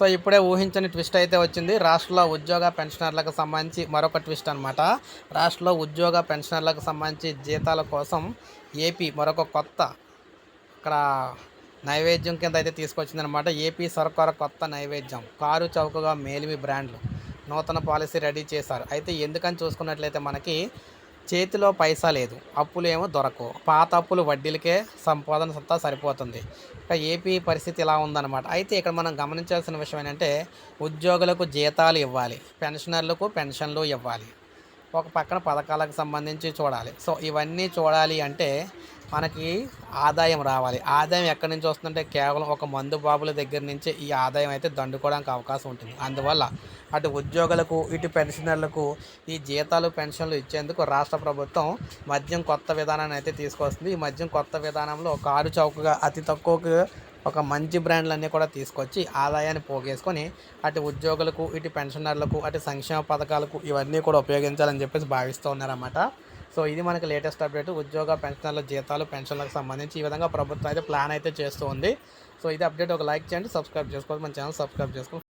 So ఇప్పుడే ఊహించని twist అయితే వచ్చింది. రాష్ట్రంలో ఉద్యోగ పెన్షనర్లకు సంబంధించి మరొక ట్విస్ట్ అనమాట రాష్ట్రంలో ఉద్యోగ పెన్షనర్లకు సంబంధించి జీతాల కోసం ఏపీ మరొక కొత్త ఇక్కడ నైవేద్యం కింద అయితే తీసుకొచ్చిందనమాట ఏపీ సర్కార్ కొత్త నైవేద్యం. కారు చౌకగా మేలిమి బ్రాండ్లు. నూతన పాలసీ రెడీ చేశారు. అయితే ఎందుకని చూసుకున్నట్లయితే మనకి చేతిలో పైసా లేదు. అప్పులు ఏమో దొరకవు. పాత అప్పులు వడ్డీలకే సంపాదన సత్తా సరిపోతుంది. ఇక ఏపీ పరిస్థితి ఇలా ఉందన్నమాట. అయితే ఇక్కడ మనం గమనించాల్సిన విషయం ఏంటంటే ఉద్యోగులకు జీతాలు ఇవ్వాలి. పెన్షనర్లకు పెన్షన్లు ఇవ్వాలి. ఒక పక్కన పథకాలకు సంబంధించి చూడాలి. సో ఇవన్నీ చూడాలి అంటే మనకి ఆదాయం రావాలి. ఆదాయం ఎక్కడి నుంచి వస్తుందంటే కేవలం ఒక మందు బాబుల దగ్గర నుంచే ఈ ఆదాయం అయితే దండుకోవడానికి అవకాశం ఉంటుంది. అందువల్ల అటు ఉద్యోగులకు ఇటు పెన్షనర్లకు ఈ జీతాలు పెన్షన్లు ఇచ్చేందుకు రాష్ట్ర ప్రభుత్వం మద్యం కొత్త విధానాన్ని అయితే తీసుకొస్తుంది. ఈ మద్యం కొత్త విధానంలో కారు చౌకగా అతి తక్కువకు ఒక మంచి బ్రాండ్లన్నీ కూడా తీసుకొచ్చి ఆదాయాన్ని పోగేసుకొని అటు ఉద్యోగులకు ఇటు పెన్షనర్లకు అటు సంక్షేమ పథకాలకు ఇవన్నీ కూడా ఉపయోగించాలని చెప్పేసి భావిస్తూ ఉన్నారన్నమాట. సో ఇది మనకి లేటెస్ట్ అప్డేట్. ఉద్యోగ పెన్షనర్ల జీతాలు పెన్షన్లకు సంబంధించి ఈ విధంగా ప్రభుత్వం అయితే ప్లాన్ అయితే చేస్తూ ఉంది. సో ఇది అప్డేట్. ఒక లైక్ చేయండి సబ్స్క్రైబ్ చేసుకోవాలి మన ఛానల్ సబ్స్క్రైబ్ చేసుకోవాలి